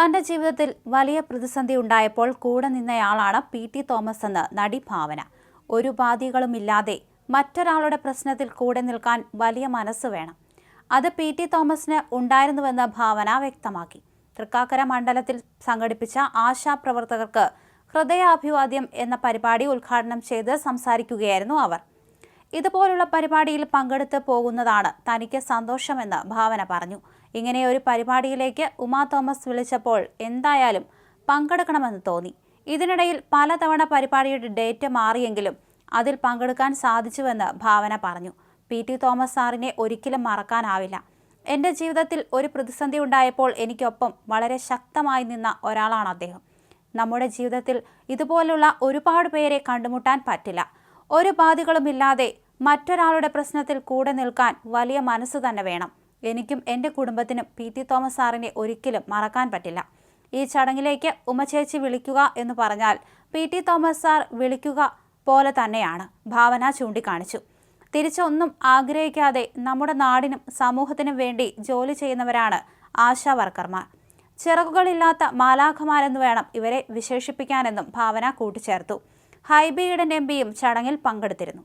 തന്റെ ജീവിതത്തിൽ വലിയ പ്രതിസന്ധി ഉണ്ടായപ്പോൾ കൂടെ നിന്നയാളാണ് പി ടി തോമസ് എന്ന് നടി ഭാവന. ഒരു ഉപാധികളുമില്ലാതെ മറ്റൊരാളുടെ പ്രശ്നത്തിൽ കൂടെ നിൽക്കാൻ വലിയ മനസ്സ് വേണം. അത് പി ടി തോമസിന് ഉണ്ടായിരുന്നുവെന്ന് ഭാവന വ്യക്തമാക്കി. തൃക്കാക്കര മണ്ഡലത്തിൽ സംഘടിപ്പിച്ച ആശാപ്രവർത്തകർക്ക് ഹൃദയാഭിവാദ്യം എന്ന പരിപാടി ഉദ്ഘാടനം ചെയ്ത് സംസാരിക്കുകയായിരുന്നു അവർ. ഇതുപോലുള്ള പരിപാടിയിൽ പങ്കെടുത്ത് പോകുന്നതാണ് തനിക്ക് സന്തോഷമെന്ന് ഭാവന പറഞ്ഞു. ഇങ്ങനെ ഒരു പരിപാടിയിലേക്ക് ഉമാ തോമസ് വിളിച്ചപ്പോൾ എന്തായാലും പങ്കെടുക്കണമെന്ന് തോന്നി. ഇതിനിടയിൽ പലതവണ പരിപാടിയുടെ ഡേറ്റ് മാറിയെങ്കിലും അതിൽ പങ്കെടുക്കാൻ സാധിച്ചുവെന്ന് ഭാവന പറഞ്ഞു. പി ടി തോമസ് സാറിനെ ഒരിക്കലും മറക്കാനാവില്ല. എന്റെ ജീവിതത്തിൽ ഒരു പ്രതിസന്ധി ഉണ്ടായപ്പോൾ എനിക്കൊപ്പം വളരെ ശക്തമായി നിന്ന ഒരാളാണ് അദ്ദേഹം. നമ്മുടെ ജീവിതത്തിൽ ഇതുപോലുള്ള ഒരുപാട് പേരെ കണ്ടുമുട്ടാൻ പറ്റില്ല. ഒരു ബാധകളുമില്ലാതെ മറ്റൊരാളുടെ പ്രശ്നത്തിൽ കൂടെ നിൽക്കാൻ വലിയ മനസ്സ് തന്നെ വേണം. എനിക്കും എന്റെ കുടുംബത്തിനും പി ടി തോമസ് സാറിനെ ഒരിക്കലും മറക്കാൻ പറ്റില്ല. ഈ ചടങ്ങിലേക്ക് ഉമ്മച്ചേച്ചി വിളിക്കുക എന്ന് പറഞ്ഞാൽ പി ടി തോമസ് സാർ വിളിക്കുക പോലെ തന്നെയാണ് ഭാവന ചൂണ്ടിക്കാണിച്ചു. തിരിച്ചൊന്നും ആഗ്രഹിക്കാതെ നമ്മുടെ നാടിനും സമൂഹത്തിനും വേണ്ടി ജോലി ചെയ്യുന്നവരാണ് ആശാ വർക്കർമാർ. ചിറകുകളില്ലാത്ത മാലാഖമാരെന്ന് വേണം ഇവരെ വിശേഷിപ്പിക്കാനെന്നും ഭാവന കൂട്ടിച്ചേർത്തു. ഹൈബി ഈഡൻ എം പിയും ചടങ്ങിൽ പങ്കെടുത്തിരുന്നു